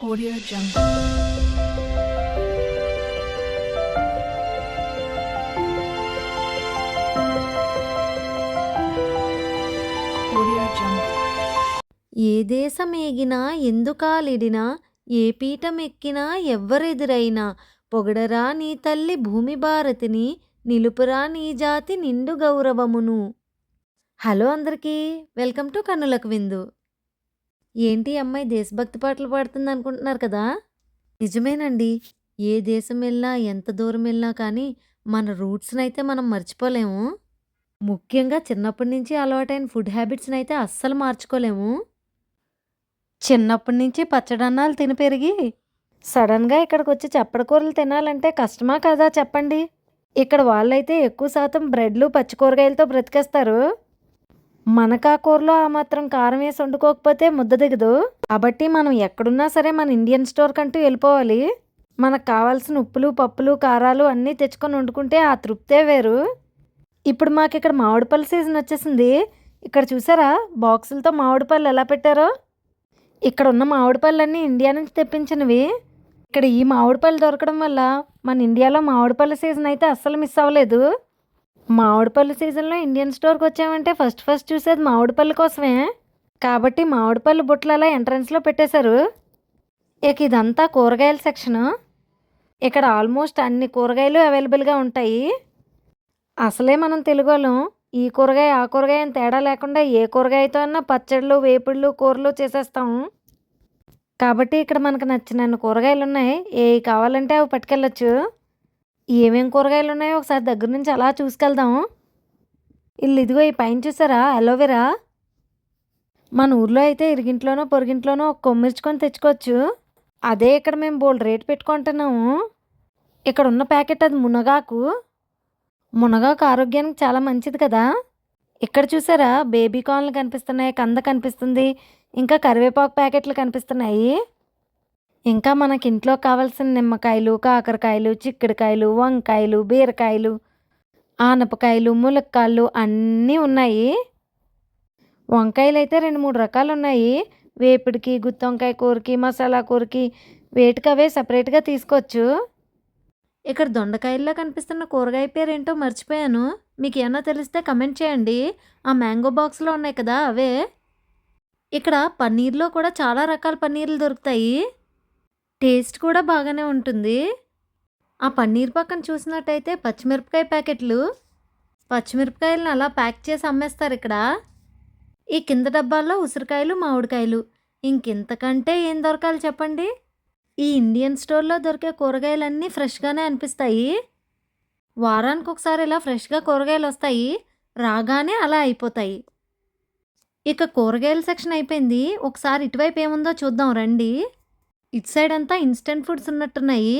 Audio Jungle. Audio Jungle. ఏ దేశమేగినా ఎందుకాలిడినా ఏ పీఠమెక్కినా ఎవ్వరెదురైనా పొగడరా నీ తల్లి భూమి భారతిని నిలుపురా నీ జాతి నిండు గౌరవమును హలో అందరికీ వెల్కమ్ టు కన్నులకు విందు ఏంటి అమ్మాయి దేశభక్తి పాటలు పాడుతుంది అనుకుంటున్నారు కదా? నిజమేనండి. ఏ దేశం వెళ్ళినా ఎంత దూరం వెళ్ళినా కానీ మన రూట్స్ని అయితే మనం మర్చిపోలేము. ముఖ్యంగా చిన్నప్పటి నుంచి అలవాటైన ఫుడ్ హ్యాబిట్స్ని అయితే అస్సలు మార్చుకోలేము. చిన్నప్పటి నుంచి పచ్చడన్నాలు తిని పెరిగి సడన్గా ఇక్కడికి వచ్చి చప్పడకూరలు తినాలంటే కష్టమా కదా చెప్పండి. ఇక్కడ వాళ్ళైతే ఎక్కువ శాతం బ్రెడ్లు పచ్చి కూరగాయలతో బ్రతికేస్తారు. మనకు ఆ కూరలో ఆ మాత్రం కారం వేసి వండుకోకపోతే ముద్ద దిగదు. కాబట్టి మనం ఎక్కడున్నా సరే మన ఇండియన్ స్టోర్ కంటూ వెళ్ళిపోవాలి. మనకు కావాల్సిన ఉప్పులు పప్పులు కారాలు అన్నీ తెచ్చుకొని వండుకుంటే ఆ తృప్తే వేరు. ఇప్పుడు మాకు ఇక్కడ మామిడిపళ్ళ సీజన్ వచ్చేసింది. ఇక్కడ చూసారా? బాక్సులతో మామిడిపళ్ళు ఎలా పెట్టారో? ఇక్కడ ఉన్న మామిడిపళ్ళన్నీ ఇండియా నుంచి తెప్పించినవి. ఇక్కడ ఈ మామిడిపళ్ళు దొరకడం వల్ల మన ఇండియాలో మామిడిపళ్ళ సీజన్ అయితే అస్సలు మిస్ అవ్వలేదు. మామిడిపళ్ళు సీజన్లో ఇండియన్ స్టోర్కి వచ్చామంటే ఫస్ట్ ఫస్ట్ చూసేది మామిడిపళ్ళు కోసమే. కాబట్టి మామిడిపళ్ళు బుట్టలు అలా ఎంట్రన్స్లో పెట్టేశారు. ఇక ఇదంతా కూరగాయల సెక్షను ఇక్కడ ఆల్మోస్ట్ అన్ని కూరగాయలు అవైలబుల్గా ఉంటాయి. అసలే మనం తెలుగు వాళ్ళం ఈ కూరగాయ ఆ కూరగాయ అని తేడా లేకుండా ఏ కూరగాయతో అన్నా పచ్చళ్ళు వేపుళ్ళు కూరలు చేసేస్తాం. కాబట్టి ఇక్కడ మనకు నచ్చినన్ని కూరగాయలు ఉన్నాయి. ఏ కావాలంటే అవి పట్టుకెళ్ళచ్చు. ఏమేం కూరగాయలు ఉన్నాయో ఒకసారి దగ్గర నుంచి అలా చూసుకెళ్దాం. ఇల్లు ఇదిగో ఈ పైన చూసారా? అలోవెరా. మన ఊర్లో అయితే ఇరిగింట్లోనో పొరిగింట్లోనో ఒక కొమ్మిర్చుకొని తెచ్చుకోవచ్చు. అదే ఇక్కడ మేము బోల్డ్ రేట్ పెట్టుకుంటున్నాము. ఇక్కడ ఉన్న ప్యాకెట్ అది మునగాకు. మునగాకు ఆరోగ్యానికి చాలా మంచిది కదా. ఇక్కడ చూసారా? బేబీ కార్న్లు కనిపిస్తున్నాయి కంద కనిపిస్తుంది ఇంకా కరివేపాకు ప్యాకెట్లు కనిపిస్తున్నాయి. ఇంకా మనకి ఇంట్లో కావాల్సిన నిమ్మకాయలు కాకరకాయలు చిక్కుడుకాయలు వంకాయలు బీరకాయలు ఆనపకాయలు ములక్కాళ్ళు అన్నీ ఉన్నాయి. వంకాయలు అయితే రెండు మూడు రకాలు ఉన్నాయి వేపుడికి గుత్తి వంకాయ కూరకి మసాలా కూరకి వేటికవే సపరేట్గా తీసుకోవచ్చు. ఇక్కడ దొండకాయల్లో కనిపిస్తున్న కూరగాయ పేరు ఏంటో మర్చిపోయాను. మీకు ఏమన్నా తెలిస్తే కమెంట్ చేయండి. ఆ మ్యాంగో బాక్స్లో ఉన్నాయి కదా అవే. ఇక్కడ పన్నీర్లో కూడా చాలా రకాల పన్నీర్లు దొరుకుతాయి. టేస్ట్ కూడా బాగానే ఉంటుంది. ఆ పన్నీర్ పక్కన చూసినట్టయితే పచ్చిమిరపకాయ ప్యాకెట్లు. పచ్చిమిరపకాయలను అలా ప్యాక్ చేసి అమ్మేస్తారు ఇక్కడ. ఈ కింద డబ్బాల్లో ఉసిరికాయలు మామిడికాయలు. ఇంకెంతకంటే ఏం దొరకాలి చెప్పండి? ఈ ఇండియన్ స్టోర్లో దొరికే కూరగాయలన్నీ ఫ్రెష్గానే అనిపిస్తాయి. వారానికి ఒకసారి ఇలా ఫ్రెష్గా కూరగాయలు వస్తాయి. రాగానే అలా అయిపోతాయి. ఇక కూరగాయల సెక్షన్ అయిపోయింది. ఒకసారి ఇటువైపు ఏముందో చూద్దాం రండి. ఇటు సైడ్ అంతా ఇన్స్టెంట్ ఫుడ్స్ ఉన్నట్టున్నాయి.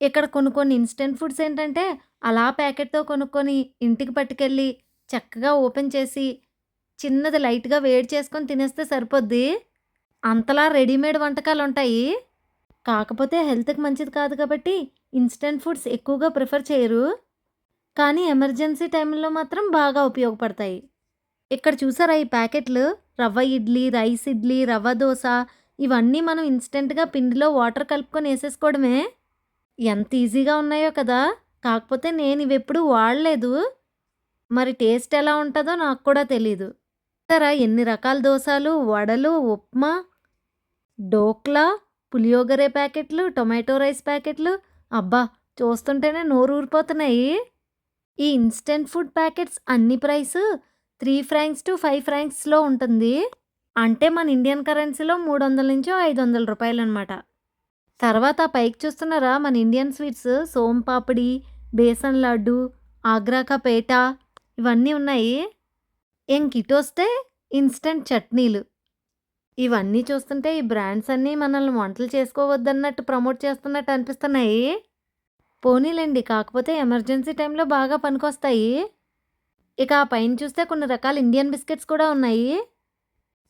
ఇక్కడ కొన్ని కొన్ని ఇన్స్టెంట్ ఫుడ్స్ ఏంటంటే అలా ప్యాకెట్తో కొనుక్కొని ఇంటికి పట్టుకెళ్ళి చక్కగా ఓపెన్ చేసి చిన్నది లైట్గా వేడి చేసుకొని తినేస్తే సరిపోద్ది. అంతలా రెడీమేడ్ వంటకాలు ఉంటాయి కాకపోతే హెల్త్కి మంచిది కాదు కాబట్టి ఇన్స్టెంట్ ఫుడ్స్ ఎక్కువగా ప్రిఫర్ చేయరు. కానీ ఎమర్జెన్సీ టైంలో మాత్రం బాగా ఉపయోగపడతాయి. ఇక్కడ చూసారా ఈ ప్యాకెట్లు? రవ్వ ఇడ్లీ రైస్ ఇడ్లీ రవ్వ దోశ ఇవన్నీ మనం ఇన్స్టెంట్గా పిండిలో వాటర్ కలుపుకొని వేసేసుకోవడమే. ఎంత ఈజీగా ఉన్నాయో కదా. కాకపోతే నేను ఇవి ఎప్పుడు వాడలేదు. మరి టేస్ట్ ఎలా ఉంటుందో నాకు కూడా తెలీదు. చూసారా ఎన్ని రకాల దోశలు వడలు ఉప్మా డోక్లా పులియోగరే ప్యాకెట్లు టొమాటో రైస్ ప్యాకెట్లు? అబ్బా చూస్తుంటేనే నోరు ఊరిపోతున్నాయి ఈ ఇన్స్టెంట్ ఫుడ్ ప్యాకెట్స్ అన్ని price three francs to five ఫ్రాంక్స్లో ఉంటుంది. అంటే మన ఇండియన్ కరెన్సీలో మూడు వందల నుంచి ఐదు వందల రూపాయలు అనమాట తర్వాత పైకి చూస్తున్నారా? మన ఇండియన్ స్వీట్స్ సోంపాపిడి బేసన్ లడ్డు ఆగ్రాక పేట ఇవన్నీ ఉన్నాయి. ఇంకిటు వస్తే ఇన్స్టెంట్ చట్నీలు. ఇవన్నీ చూస్తుంటే ఈ బ్రాండ్స్ అన్నీ మనల్ని వంటలు చేసుకోవద్దన్నట్టు ప్రమోట్ చేస్తున్నట్టు అనిపిస్తున్నాయి. పోనీలేండి కాకపోతే ఎమర్జెన్సీ టైంలో బాగా పనికొస్తాయి. ఇక ఆ పైన చూస్తే కొన్ని రకాల ఇండియన్ బిస్కెట్స్ కూడా ఉన్నాయి.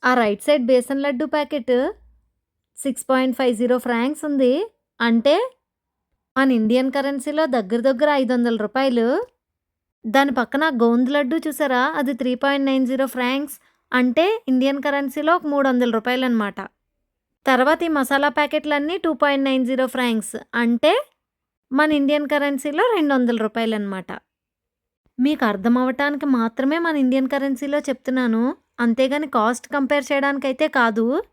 ఆ right side besan laddu packet six point five zero francs ఉంది. అంటే మన ఇండియన్ కరెన్సీలో దగ్గర దగ్గర ఐదు వందల రూపాయలు. దాని పక్కన గోంద్ లడ్డు చూసారా? అది three point nine zero francs అంటే ఇండియన్ కరెన్సీలో ఒక మూడు వందల రూపాయలు అనమాట తర్వాత ఈ masala ప్యాకెట్లన్నీ two point nine zero francs అంటే మన ఇండియన్ కరెన్సీలో రెండు వందల రూపాయలు అనమాట మీకు అర్థం అవటానికి మాత్రమే మన ఇండియన్ కరెన్సీలో చెప్తున్నాను. అంతేగాని కాస్ట్ కంపేర్ చేయడానికైతే కాదు.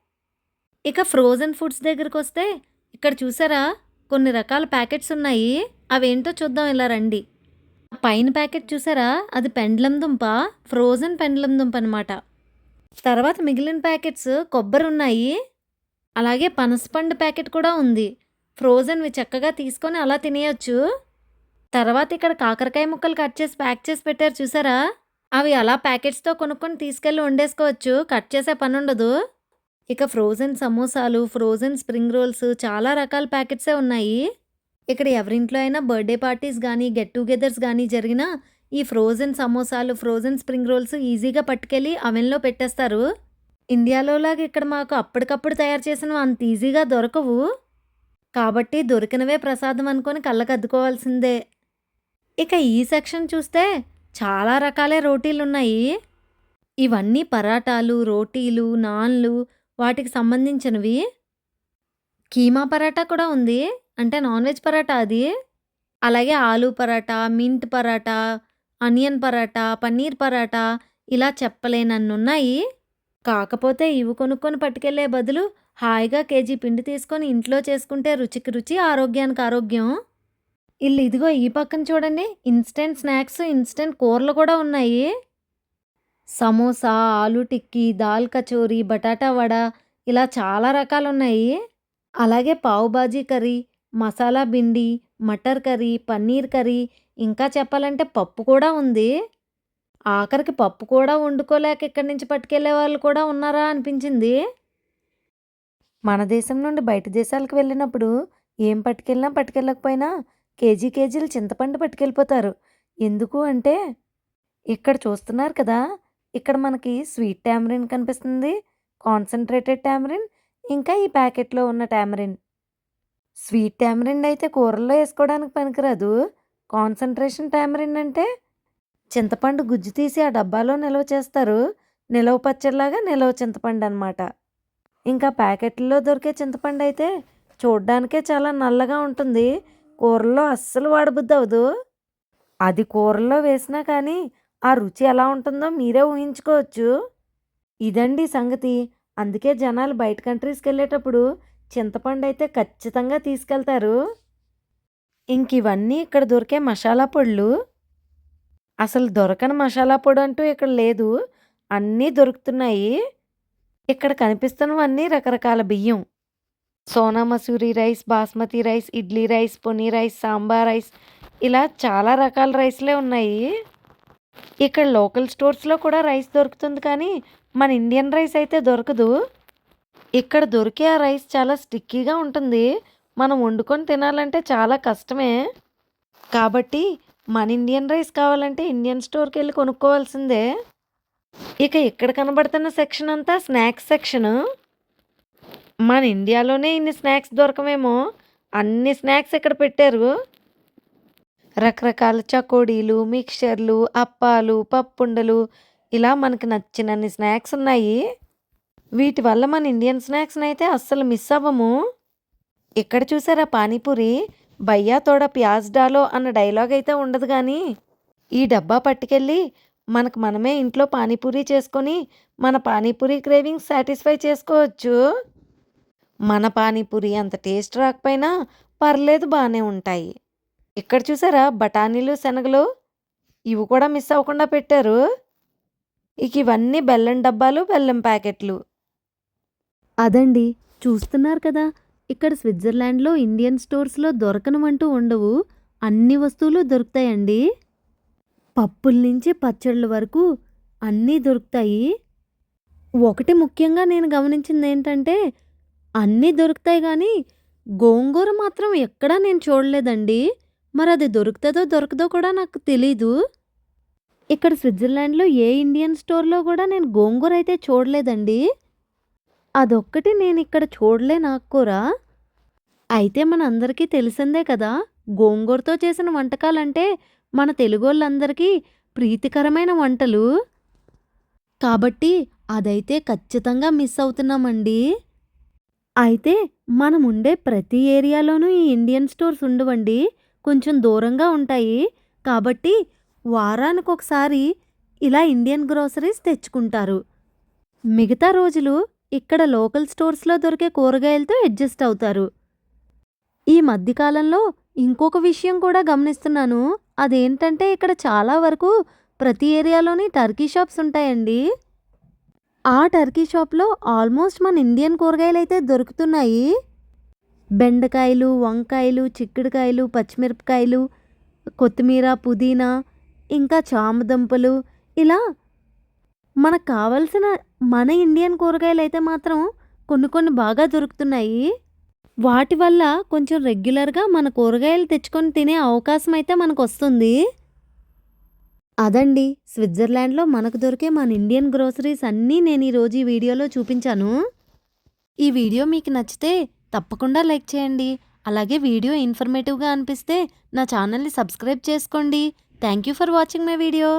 ఇక ఫ్రోజన్ ఫుడ్స్ దగ్గరికి వస్తే ఇక్కడ చూసారా? కొన్ని రకాల ప్యాకెట్స్ ఉన్నాయి. అవేంటో చూద్దాం ఇలా రండి. పైన ప్యాకెట్ చూసారా? అది పెండ్లం దుంప ఫ్రోజన్ పెండ్లం దుంప అనమాట తర్వాత మిగిలిన ప్యాకెట్స్ కొబ్బరి ఉన్నాయి. అలాగే పనసపండు ప్యాకెట్ కూడా ఉంది. ఫ్రోజన్వి చక్కగా తీసుకొని అలా తినేయచ్చు. తర్వాత ఇక్కడ కాకరకాయ ముక్కలు కట్ చేసి ప్యాక్ చేసి పెట్టారు చూసారా? అవి అలా ప్యాకెట్స్తో కొనుక్కొని తీసుకెళ్ళి వండేసుకోవచ్చు. కట్ చేసే పని ఉండదు ఇక ఫ్రోజన్ సమోసాలు ఫ్రోజన్ స్ప్రింగ్ రోల్స్ చాలా రకాల ప్యాకెట్సే ఉన్నాయి. ఇక్కడ ఎవరింట్లో అయినా బర్త్డే పార్టీస్ కానీ గెట్ టుగెదర్స్ కానీ జరిగినా ఈ ఫ్రోజన్ సమోసాలు ఫ్రోజన్ స్ప్రింగ్ రోల్స్ ఈజీగా పట్టుకెళ్ళి అవెన్లో పెట్టేస్తారు. ఇండియాలో లాగా ఇక్కడ మాకు అప్పటికప్పుడు తయారు చేసినవి అంత ఈజీగా దొరకవు. కాబట్టి దొరికినవే ప్రసాదం అనుకొని కళ్ళకద్దుకోవాల్సిందే. ఇక ఈ సెక్షన్ చూస్తే చాలా రకాలే రోటీలు ఉన్నాయి ఇవన్నీ పరాటాలు రోటీలు నాన్లు వాటికి సంబంధించినవి. కీమా పరాటా కూడా ఉంది. అంటే నాన్ వెజ్ పరాటా అది. అలాగే ఆలూ పరాటా మింట్ పరాటా అనియన్ పరాటా పన్నీర్ పరాటా ఇలా చెప్పలేనన్నున్నాయి. కాకపోతే ఇవి కొనుక్కొని పట్టుకెళ్ళే బదులు హాయిగా కేజీ పిండి తీసుకొని ఇంట్లో చేసుకుంటే రుచికి రుచి ఆరోగ్యానికి ఆరోగ్యం. ఇల్లు ఇదిగో ఈ పక్కన చూడండి. ఇన్స్టెంట్ స్నాక్స్ ఇన్స్టెంట్ కూరలు కూడా ఉన్నాయి. సమోసా ఆలు టిక్కీ దాల్ కచోరీ బటాటా వడ ఇలా చాలా రకాలు ఉన్నాయి అలాగే పావు bhaji curry masala బిండి matar curry paneer curry ఇంకా చెప్పాలంటే పప్పు కూడా ఉంది. ఆఖరికి పప్పు కూడా వండుకోలేక ఇక్కడి నుంచి పట్టుకెళ్ళే వాళ్ళు కూడా ఉన్నారా అనిపించింది. మన దేశం నుండి బయట దేశాలకు వెళ్ళినప్పుడు ఏం పట్టుకెళ్ళినా పట్టుకెళ్ళకపోయినా కేజీ కేజీలు చింతపండు పట్టుకెళ్ళిపోతారు. ఎందుకు అంటే ఇక్కడ చూస్తున్నారు కదా ఇక్కడ మనకి స్వీట్ టామరిన్ కనిపిస్తుంది కాన్సన్ట్రేటెడ్ టామరిన్ ఇంకా ఈ ప్యాకెట్లో ఉన్న టామరిన్. స్వీట్ టామరిన్ అయితే కూరల్లో వేసుకోవడానికి పనికిరాదు. కాన్సన్ట్రేషన్ టామరిన్ అంటే చింతపండు గుజ్జు తీసి ఆ డబ్బాలో నిల్వ చేస్తారు. నిలవ పచ్చడిలాగా నిలవ చింతపండు అనమాట ఇంకా ప్యాకెట్లో దొరికే చింతపండు అయితే చూడ్డానికే చాలా నల్లగా ఉంటుంది. కూరల్లో అస్సలు వాడబుద్ది అవదు అది కూరల్లో వేసినా కానీ ఆ రుచి ఎలా ఉంటుందో మీరే ఊహించుకోవచ్చు. ఇదండి సంగతి. అందుకే జనాలు బయట కంట్రీస్కి వెళ్ళేటప్పుడు చింతపండు అయితే ఖచ్చితంగా తీసుకెళ్తారు. ఇంక ఇవన్నీ ఇక్కడ దొరికే మసాలా పొడులు అసలు దొరకని మసాలా పొడి అంటూ ఇక్కడ లేదు. అన్నీ దొరుకుతున్నాయి. ఇక్కడ కనిపిస్తున్నవన్నీ రకరకాల బియ్యం. Sona Masuri rice basmati rice idli rice ponni rice sambar rice ఇలా చాలా రకాల రైస్లే ఉన్నాయి. ఇక్కడ లోకల్ స్టోర్స్లో కూడా రైస్ దొరుకుతుంది కానీ మన ఇండియన్ రైస్ అయితే దొరకదు. ఇక్కడ దొరికే ఆ రైస్ చాలా స్టిక్కీగా ఉంటుంది. మనం వండుకొని తినాలంటే చాలా కష్టమే. కాబట్టి మన ఇండియన్ రైస్ కావాలంటే ఇండియన్ స్టోర్కి వెళ్ళి కొనుక్కోవాల్సిందే. ఇక ఇక్కడ కనబడుతున్న సెక్షన్ అంతా స్నాక్స్ సెక్షన్. మన ఇండియాలోనే ఇన్ని స్నాక్స్ దొరకమేమో అన్ని స్నాక్స్ ఇక్కడ పెట్టారు? రకరకాల చకోడీలు మిక్చర్లు అప్పాలు పప్పుండలు. ఇలా మనకు నచ్చినన్ని స్నాక్స్ ఉన్నాయి. వీటి వల్ల మన ఇండియన్ స్నాక్స్ని అయితే అస్సలు మిస్ అవ్వము. ఇక్కడ చూసారా పానీపూరి? భయ్యా తోడ ప్యాజ్ డాలో అన్న డైలాగ్ అయితే ఉండదు కానీ ఈ డబ్బా పట్టుకెళ్ళి మనకు మనమే ఇంట్లో పానీపూరి చేసుకొని మన పానీపూరి క్రేవింగ్ సాటిస్ఫై చేసుకోవచ్చు. మన పానీపూరి అంత టేస్ట్ రాకపోయినా పర్లేదు బాగానే ఉంటాయి. ఇక్కడ చూసారా బఠానీలు శనగలు? ఇవి కూడా మిస్ అవ్వకుండా పెట్టారు. ఇక ఇవన్నీ బెల్లం డబ్బాలు బెల్లం ప్యాకెట్లు. అదండి చూస్తున్నారు కదా ఇక్కడ స్విట్జర్లాండ్లో ఇండియన్ స్టోర్స్లో దొరకనమంటూ ఉండవు. అన్ని వస్తువులు దొరుకుతాయండి. పప్పుల నుంచి పచ్చళ్ళ వరకు అన్నీ దొరుకుతాయి. ఒకటి ముఖ్యంగా నేను గమనించింది ఏంటంటే అన్నీ దొరుకుతాయి కానీ గోంగూర మాత్రం ఎక్కడా నేను చూడలేదండి. మరి అది దొరుకుతుందో దొరకదో కూడా నాకు తెలీదు. ఇక్కడ స్విట్జర్లాండ్లో ఏ ఇండియన్ స్టోర్లో కూడా నేను గోంగూర అయితే చూడలేదండి. అదొక్కటి నేను ఇక్కడ చూడలే ఆకుకూర అయితే మన అందరికీ తెలిసిందే కదా గోంగూరతో చేసిన వంటకాలంటే మన తెలుగోళ్ళందరికీ ప్రీతికరమైన వంటలు. కాబట్టి అదైతే ఖచ్చితంగా మిస్ అవుతున్నామండి. అయితే మనం ఉండే ప్రతి ఏరియాలోనూ ఈ ఇండియన్ స్టోర్స్ ఉండవండి. కొంచెం దూరంగా ఉంటాయి. కాబట్టి వారానికి ఒకసారి ఇలా ఇండియన్ గ్రోసరీస్ తెచ్చుకుంటారు. మిగతా రోజులు ఇక్కడ లోకల్ స్టోర్స్లో దొరికే కూరగాయలతో అడ్జస్ట్ అవుతారు. ఈ మధ్యకాలంలో ఇంకొక విషయం కూడా గమనిస్తున్నాను. అదేంటంటే ఇక్కడ చాలా వరకు ప్రతి ఏరియాలోని టర్కీ షాప్స్ ఉంటాయండి. ఆ టర్కీ షాప్లో ఆల్మోస్ట్ మన ఇండియన్ కూరగాయలు అయితే దొరుకుతున్నాయి. బెండకాయలు వంకాయలు చిక్కుడుకాయలు పచ్చిమిరపకాయలు కొత్తిమీర పుదీనా ఇంకా చామదుంపలు. ఇలా మనకు కావలసిన మన ఇండియన్ కూరగాయలు అయితే మాత్రం కొన్ని కొన్ని బాగా దొరుకుతున్నాయి. వాటి వల్ల కొంచెం రెగ్యులర్గా మన కూరగాయలు తెచ్చుకొని తినే అవకాశం అయితే మనకు వస్తుంది. అదండి స్విట్జర్లాండ్లో మనకు దొరికే మన ఇండియన్ గ్రోసరీస్ అన్నీ నేను ఈరోజు ఈ వీడియోలో చూపించాను. ఈ వీడియో మీకు నచ్చితే తప్పకుండా లైక్ చేయండి. అలాగే వీడియో ఇన్ఫర్మేటివ్గా అనిపిస్తే నా ఛానల్ని సబ్స్క్రైబ్ చేసుకోండి. Thank you for watching my video.